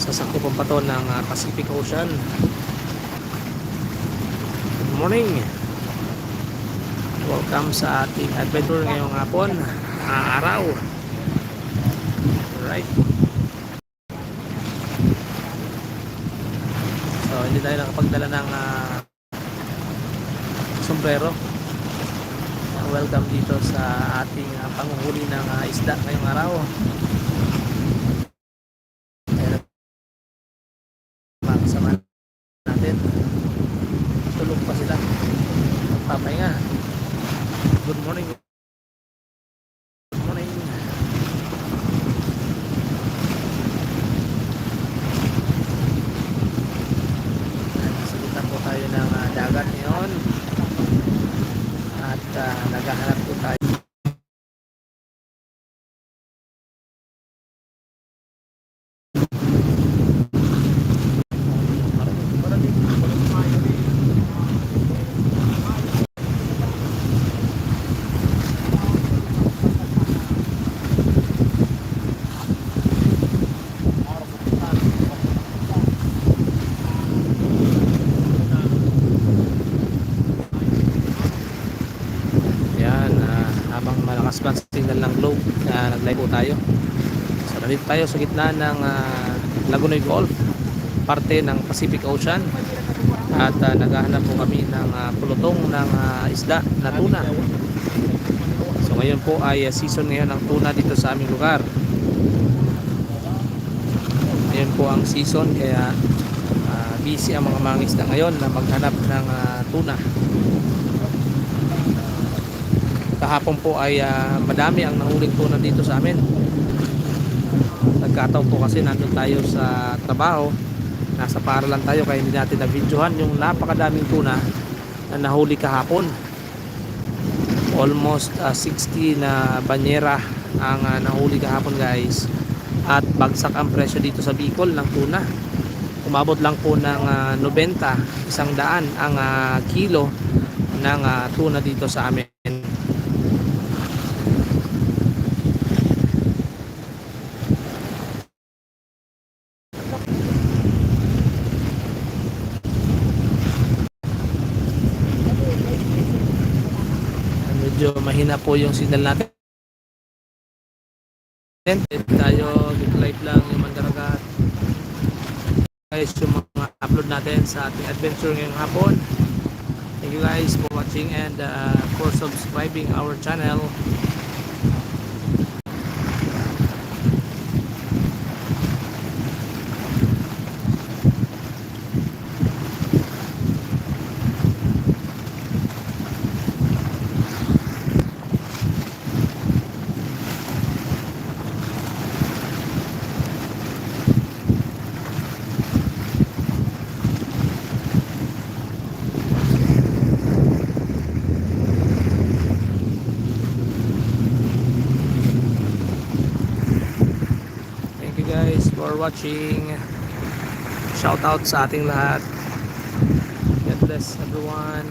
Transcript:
nasa sakupang pa to ng ah, Pacific Ocean. Good morning. Welcome sa ating adventure ngayong hapon. ah, araw. Alright. So, hindi tayo nakapagdala ng ah, sombrero. Welcome dito sa ating ah, panguhuli ng ah, isda ngayong araw. Kasama natin. Tulog pa sila. Papahinga. Good morning. Good morning. Salita po tayo ng ah, dagat ngayon. At ah, naghahanap po tayo. Yan, ah, habang malakas pa signal ng globe, uh, nag-live po tayo. So, nandito tayo sa gitna ng ah, Lagunoy Gulf, parte ng Pacific Ocean. At ah, naghahanap po kami ng ah, pulutong ng ah, isda na tuna. So ngayon po ay ah, season ngayon ng tuna dito sa aming lugar. Ngayon po ang season kaya ah, busy ang mga mangisda ngayon na maghanap ng ah, tuna kahapon po ay ah, madami ang nahuling tuna dito sa amin. Nagkataon po kasi nandun tayo sa trabaho. Nasa para lang tayo kaya hindi natin na-videohan yung napakadaming tuna na nahuli kahapon. Almost ah, 60 na banyera ang ah, nahuli kahapon guys. At bagsak ang presyo dito sa Bicol ng tuna. Umabot lang po ng ah, 90 isang daan ang ah, kilo ng ah, tuna dito sa amin medyo mahina po yung signal natin. Tayo live lang yung mandaragat guys yung mga upload natin sa ating adventure ngayong hapon. Thank you guys for watching and uh, for subscribing our channel Thank you guys for watching. Shout out sa ating lahat. God bless everyone.